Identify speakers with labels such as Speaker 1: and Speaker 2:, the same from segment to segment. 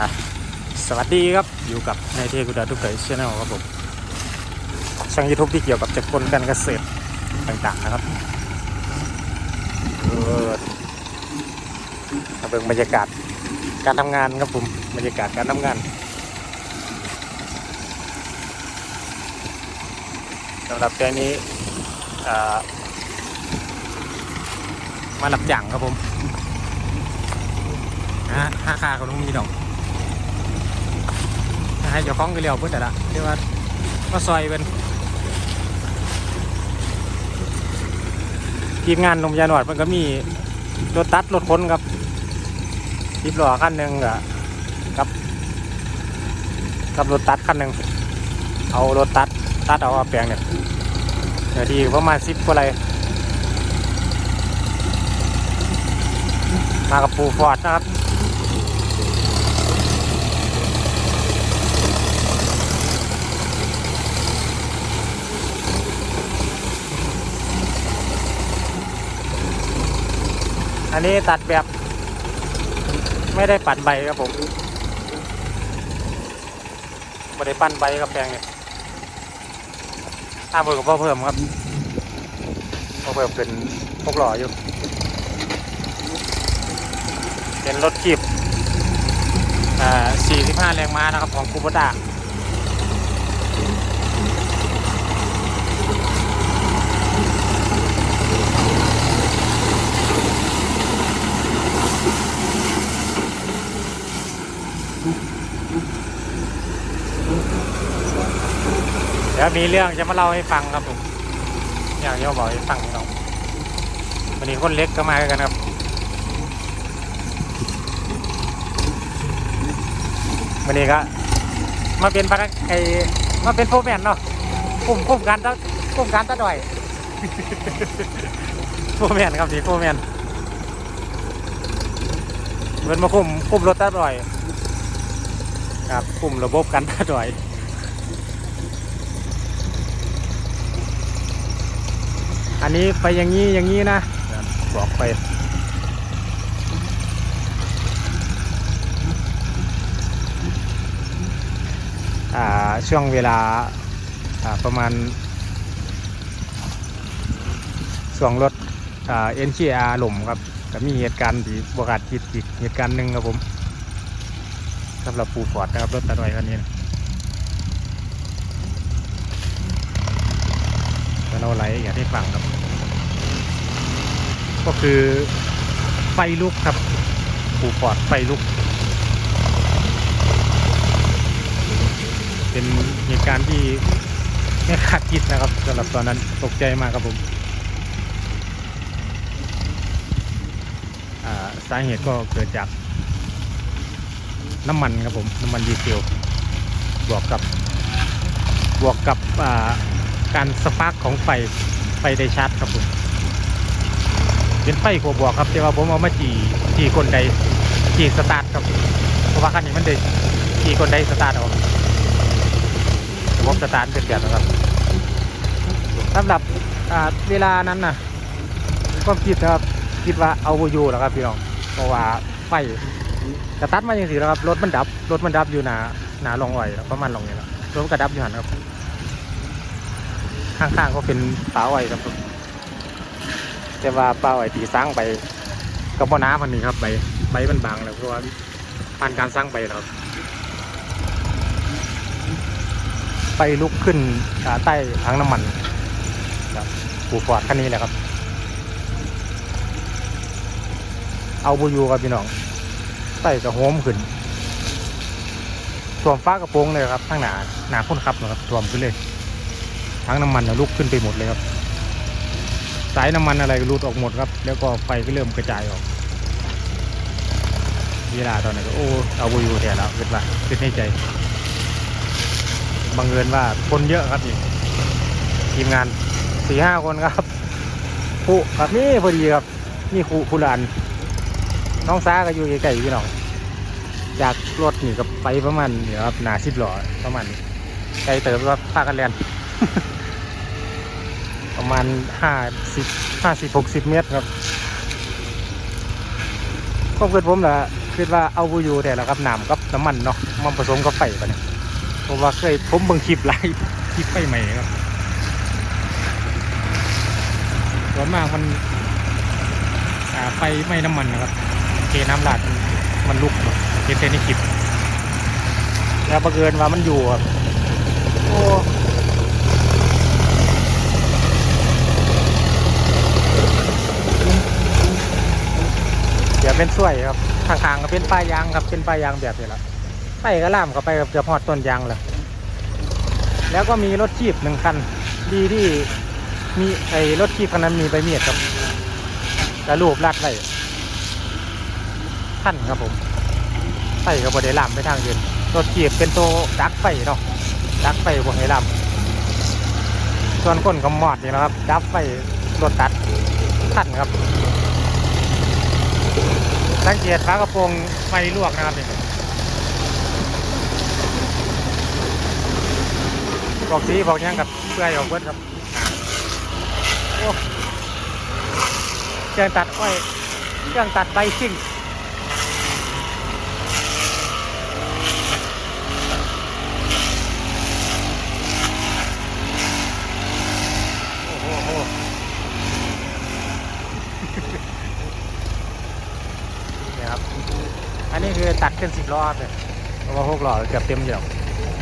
Speaker 1: อะสวัสดีครับอยู่กับนายเทกุดาทุกเกยชแนลครับผมช่องยูทูบที่เกี่ยวกับจักรกลการเกษตรต่างๆนะครับเออมาเบิ่งบรรยากาศการทำงานครับผมบรรยากาศการทำงานสำหรับแปลงนี้อ่ามารับจ้างครับผมนะห้าคาเของลุงมีดอก ให้เจ้าของก็เลี้ยวเพื่อแต่ละที่ว่าก็ซอยเป็นทีมงานนมยาหนวดมันก็มีรถตัดรถค้นครับทิปล้อคันหนึ่งกับกับกับรถตัดคันหนึ่งเอารถตัดตัดเอาแปลงเนี่ยเดี๋ยวทีประมาณสิบกว่าไรมากับปูฟอร์ดนะครับ อันนี้ตัดแบบ ไม่ได้ปั่นใบครับผมไม่ได้ปั่นใบกับแปลงเนี่ยถ้าเพิ่มกับพ่อเพิ่มครับพ่อเพิ่มเป็นพวกหล่ออยู่ เป็นรถขีบอ่า45 แรงม้านะครับของคูโบต้า ยวมีเรื่องจะมาเล่าให้ฟังครับผมอยากจะมาบอกให้ฟังน้องวันนี้คนเล็กก็มากันครับวันนี้ก็มาเป็นพักไอมาเป็นโฟร์แมนเนาะกลุ่มกลุ่มการตะกลุ่มการตะด่อยโฟร์แมนครับนี่โฟร์แมนเงินมาคุมคุมรถตะด่อย ครับคุมระบบการตะด่อย อันนี้ไปอย่างนี้อย่างนี้นะบอกไปช่วงเวลาประมาณช่วงรถเอ่า NCR หล่มครับก็มีเหตุการณ์ที่บกาศจิตอีกเหตุการณ์หนึ่งครับผมสำหรับปูฟอร์ดนะครับรถตัดไว้คันนี้นะ แล้วเราไลฟ์อยากให้ฟังครับ ก็คือไฟลุกครับปูฟอร์ดไฟลุก เป็นเหตุการณ์ที่ไม่คาดคิดนะครับสำหรับตอนนั้นตกใจมากครับผมสาเหตุก็เกิดจากน้ำมันครับผม น้ำมันดีเซลบวกกับบวกกับอ่า การสปาร์กของไฟไฟได้ชาร์จครับผมเป็นไฟขัวบวกครับแต่ว่าผมเอามาจีจีกลไดจีสตาร์ทครับเพราะว่าคันนี้มันได้จีกลไดสตาร์ทเอาระบบสตาร์ทเป็นแบบนะครับสำหรับอ่าเวลานั้นนะก็คิดนะครับคิดว่าเอาอยู่แล้วครับพี่น้องเพราะว่าไฟกระตัดมาอย่างสิแล้วครับรถมันดับรถมันดับอยู่หนาหนาลองอ่อยแล้วประมาณลองนี้แล้วรถมันกระดับอยู่หันครับ ข้างๆก็เป็นป่าอ้อยครับแต่ว่าป่าอ้อยตีสร้างไปก็บ่น้ำมันนี่ครับใบใบมันบางแล้วเพราะว่าผ่านการสร้างไปแล้วครับไฟลุกขึ้นอ่าใต้ถังน้ำมันครับปูฟอดคันนี้แหละครับ เอาบูยูครับพี่น้องใต้กระโหมขึ้นท่วมฟ้ากระโปรงเลยครับทั้งหนาหนาคนขับนะครับท่วมขึ้นเลย ถังน้ำมันลุกขึ้นไปหมดเลยครับ สายน้ำมันอะไรก็รูดออกหมดครับ แล้วก็ไฟก็เริ่มกระจายออก เวลาตอนนั้นก็โอ้เอาบูยูแทนแล้วเป็นว่าเป็นในใจบังเอิญว่าคนเยอะครับนี่ทีมงานสี่ห้าคนครับครูครับนี่พอดีครับ นี่ครูครูลานน้องซ้าก็อยู่ใกล้ๆพี่น้องจากรถนี่กับไปประมาณเนี่ยครับหนาสิบหล่อประมาณไกลเติบว่าพากันเรียน ประมาณห้าสิบห้าสิบหกสิบเมตรครับก็เกิดผมแหละคิดว่าเอาบูยูแต่ละครับน้ำกับน้ำมันเนาะมันผสมกับไฟปะเนี่ยเพราะว่าเคยผมเบิ่งคลิปไลฟ์คลิปไฟใหม่ครับส่วนมากมันไฟไหม้น้ำมันนะครับเทน้ำราดมันลุกเนาะเห็นแต่คลิปแล้วบังเอิญว่ามันอยู่ครับโอ้ ดี๋ยวเป็นสวยครับข้างๆก็เป็นป้ายยางครับเป็นป้ายยางแบบนี้แหละไปก็ล่ามเข้าไปกับเกือบหอดต้นยางเลยแล้วก็มีรถจีบหนึ่งคัน ดีที่มีไอ้รถจีบคันนั้นมีใบเมียดครับกระลูบลัดไว้ขั้นครับผมไฟก็บ่ได้ล่ามไปทางอื่นรถจีบเป็นตัวดักไฟเนาะดักไฟบ่ให้ล่ามส่วนคนก็มอดนี่แหละครับ ดับไฟรถตัดขั้นครับ สังเกตฝากระโปรงไฟลวกนะครับนี่บอกสีบอกยังกับเพื่อยออกเบิดครับโอ้เครื่องตัดอ้อยเครื่องตัดใบซิ่งโอ้โหโอ้โห เนี่ยครับ อันนี้คือตัดขึ้นสิบล้อครับเนี่ยเพราะว่าหกล้อเกือบเต็มอยู่แล้ว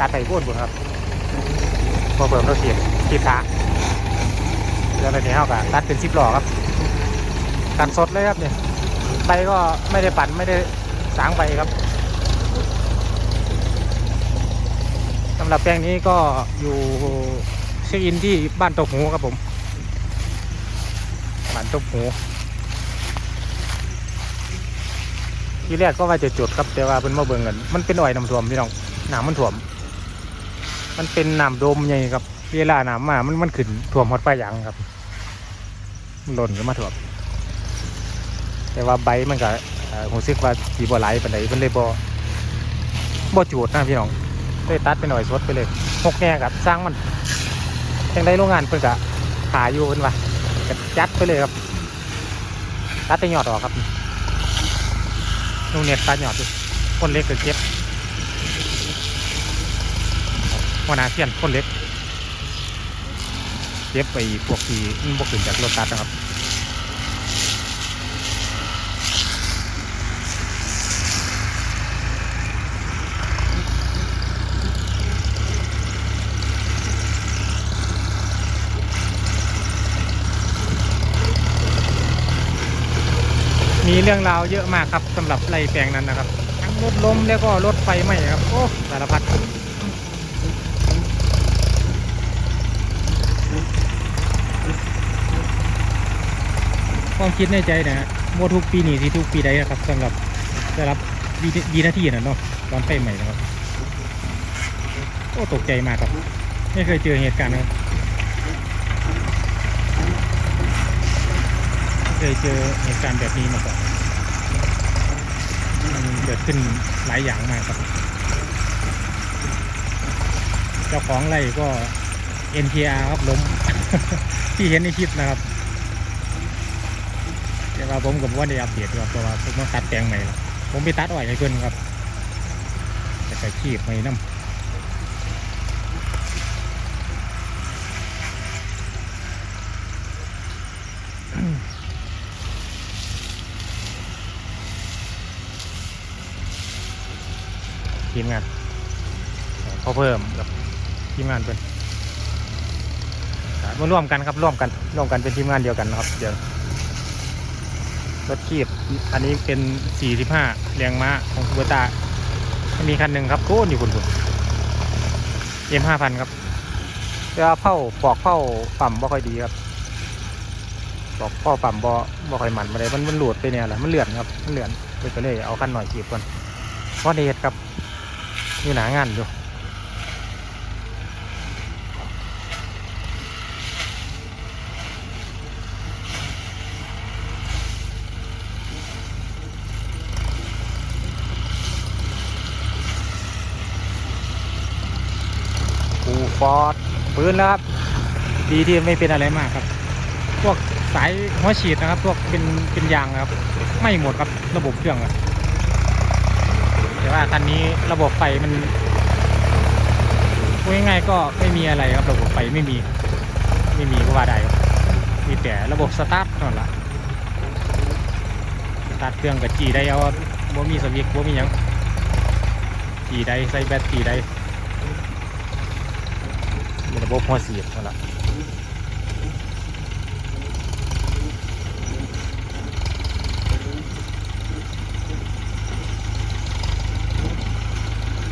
Speaker 1: ตัดไปพูดบุญครับพอเพิ่มรถเสียบขีดขาแล้วตอนนี้เขาก็ตัดเป็นสิบล้อครับตัดสดเลยครับเนี่ยใบก็ไม่ได้ปั่นไม่ได้สางใบครับสำหรับแปลงนี้ก็อยู่เช็คอินที่บ้านตกหูครับผมบ้านตกหู ทีแรกก็ว่าจะจุดครับแต่ว่าเป็นมาเบิ่งกันมันเป็นอ้อยน้ำท่วมพี่น้องน้ำมันท่วม มันเป็นน้ำโดมใหญ่ครับเวลาน้ำมามันมันขึ้นท่วมหอดปลายางครับหล่นขึ้นมาท่วมแต่ว่าใบมันก็เอ่อผมซึกว่าสีบ่ไหลปานใดมันเลยบ่บ่จูดนะพี่น้องเลยตัดไปหน่อยสดไปเลยหกแง่กับสร้างมันจังได้โรงงานเพิ่นก็ขายอยู่เพิ่นว่าจัดไปเลยครับตัดแต่ยอดออกครับ นูเน็ตตาหยอดดูคนเล็กก็เจ็บหัวหน้าเสียนคนเล็กเจ็บไปพวกที่มันบกขึ้นจากรถตัดนะครับ มีเรื่องราวเยอะมากครับสำหรับไรแปลงนั้นนะครับ ทั้งรถล้มแล้วก็รถไฟไหม้ครับโอ้สารพัดความคิดในใจนะฮะโมทุกปีนี่สิทุกปีใดนะครับสำหรับได้รับวีวีนาที่นะเนาะตอนไฟใหม่นะครับโอ้ตกใจมากครับ ไม่เคยเจอเหตุการณ์นะครับไม่ เคยเจอเหตุการณ์แบบนี้มาก่อนมันเกิดขึ้นหลายอย่างมากครับ เจ้าของไร่ก็ NTR ครับล้ม ที่เห็นในคลิปนะครับ แต่ว่าผมกับว่าได้อัปเดตครับเพราะว่าผมต้องตัดแปลงใหม่ล้วผมไปตัดอ้อยให้เพื่อนครับแต่ก็ขีบไม่น้ำ ทีมงานเขาเพิ่มกับทีมงานเป็นมาร่วมกันครับร่วมกันร่วมกันเป็นทีมงานเดียวกันนะครับเดี๋ยวรถขีบอันนี้เป็น 45แรงม้าของคูเบต้ามีคันหนึ่งครับโก้อยู่คุณคุณเอ็มห้าพันครับแต่ว่าเผาปอกเผาปั๊มบ่ค่อยดีครับปอกเผาปั๊มบ่บ่ค่อยมันมาเลยมันมันหลุดไปเนี่ยแหละมันเลื่อนครับมันเลื่อนไปก็เลยเอาคันหน่อยขีบก่อนเพราะเดทครับ อยู่หนางานอยู่ปูฟอร์ดปืนแล้วครับ ดีที่ไม่เป็นอะไรมากครับ พวกสายหัวฉีดนะครับ พวกเป็นเป็นยางนะครับ ไม่หมดครับระบบเครื่องอะ ว่าคันนี้ระบบไฟมันพูดง่ายๆก็ไม่มีอะไรครับระบบไฟไม่มี ไม่มีก็ว่าได้ครับมีแต่ระบบสตาร์ทเท่านั้นละสตาร์ทเครื่องกับจีได้เอาบ่มีสวิตช์บ่มีหยังจีได้ใส่แบตจีได้ระบบหัวเสียบเท่านั้นละ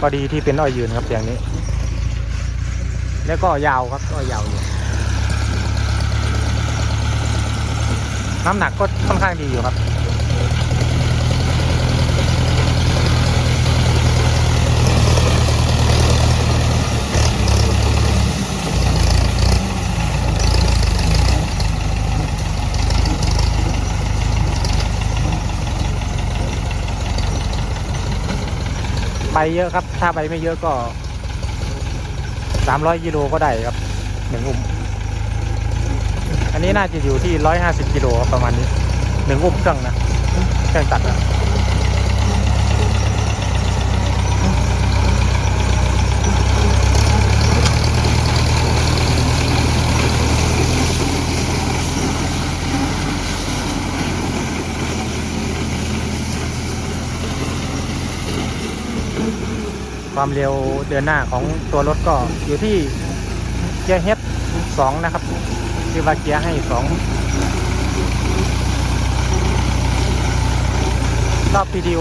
Speaker 1: ก็ดีที่เป็นอ้อยยืนครับอย่างนี้ แล้วก็ยาวครับก็ยาวอยู่น้ำหนักก็ค่อนข้างดีอยู่ครับ บเยอะครับ ถ้าใบไม่เยอะก็300กิโลก็ได้ครับหนึ่งอุ้ม อันนี้น่าจะอยู่ที่150กิโลประมาณนี้หนึ่งอุ้มเครื่องนะเครื่องตัดอะ ความเร็วเดือนหน้าของตัวรถก็อยู่ที่เกียร์เฮดสองนะครับคือว่าเกียร์ให้สองรอบ PDO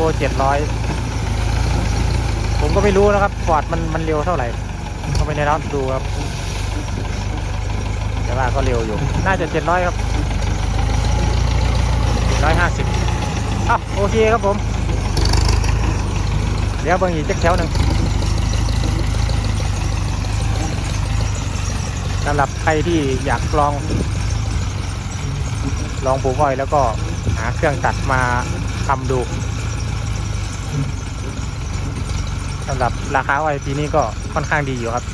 Speaker 1: 700 ผมก็ไม่รู้นะครับฟอร์ดมันมันเร็วเท่าไหร่เข้าไปในร้านดูครับ แต่ว่าก็เร็วอยู่ น่าจะ 700 ครับ150อะโอเคครับผม เดี๋ยวเบิ่งอีกจักแถวหนึ่ง สำหรับใครที่อยากลอง ลองปลูกอ้อยแล้วก็หาเครื่องตัดมาทำดูสำหรับราคาอ้อยปีนี้ก็ค่อนข้างดีอยู่ครับ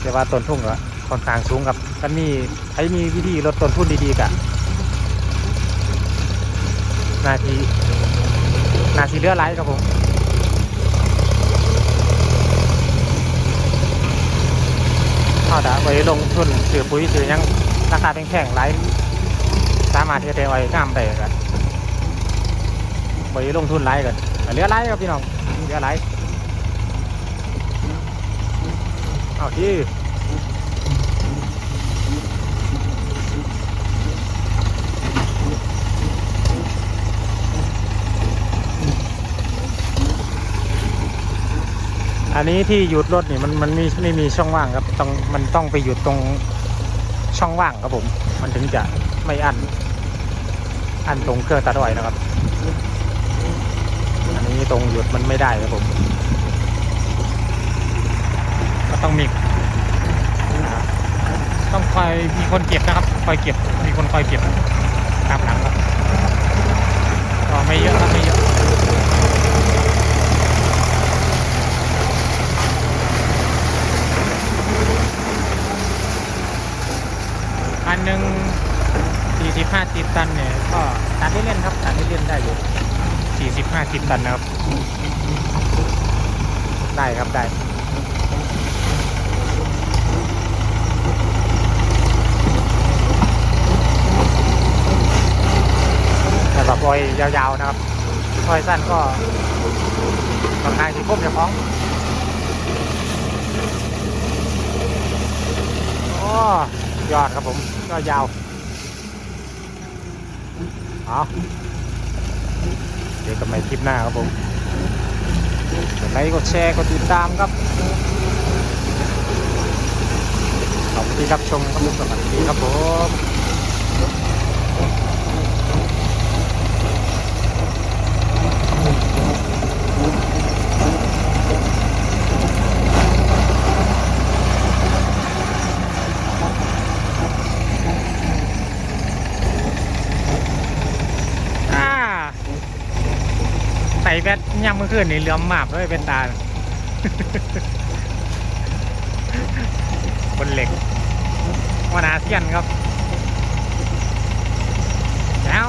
Speaker 1: แต่ว่าต้นทุนก็ค่อนข้างสูงครับกันมีใครมีวิธีลดต้นทุนดีๆกะนาทีนาทีเลือไรครับผม เขาดะไปลงทุนซื้อปุ๋ยซื้อยังราคาแพงๆหลายสามารถที่จะเอาไว้งามได้กันไปลงทุนหลายกันเหลือหลายครับพี่น้องเหลือหลายเอาที่ อันนี้ที่หยุดรถนี่มันมันมีไม่มีช่องว่างครับต้องมันต้องไปหยุดตรงช่องว่างครับผม มันถึงจะไม่อันอันตรงเครื่องตัดอ้อยนะครับ อันนี้ตรงหยุดมันไม่ได้ครับผม ก็ต้องมีต้องคอยมีคนเก็บนะครับ คอยเก็บมีคนคอยเก็บตามหลังครับก็ไม่เยอะครับไม่เยอะ อันหนึ่งสี่สิบห้าสิบตันเนี่ยก็ตัดเล่นครับตัดเล่นได้อยู่สี่สิบห้าสิบตันนะครับ ได้ครับได้แบบอ้อยยาวๆนะครับอ้อยสั้นก็ค่อนข้างที่ก้มจะฟ้องโอ้ยอดครับผม ก็ยาวเอาเดี๋ยวกันใหม่คลิปหน้าครับผมกดไลค์กดแชร์กดติดตามครับขอบคุณที่รับชมครับสวัสดีครับผมอ่าใส่ แบตย่ำเมื่อคืนนี่เหลือมมากเลยเป็นตาคนเหล็กวานาเซียนครับแล้ว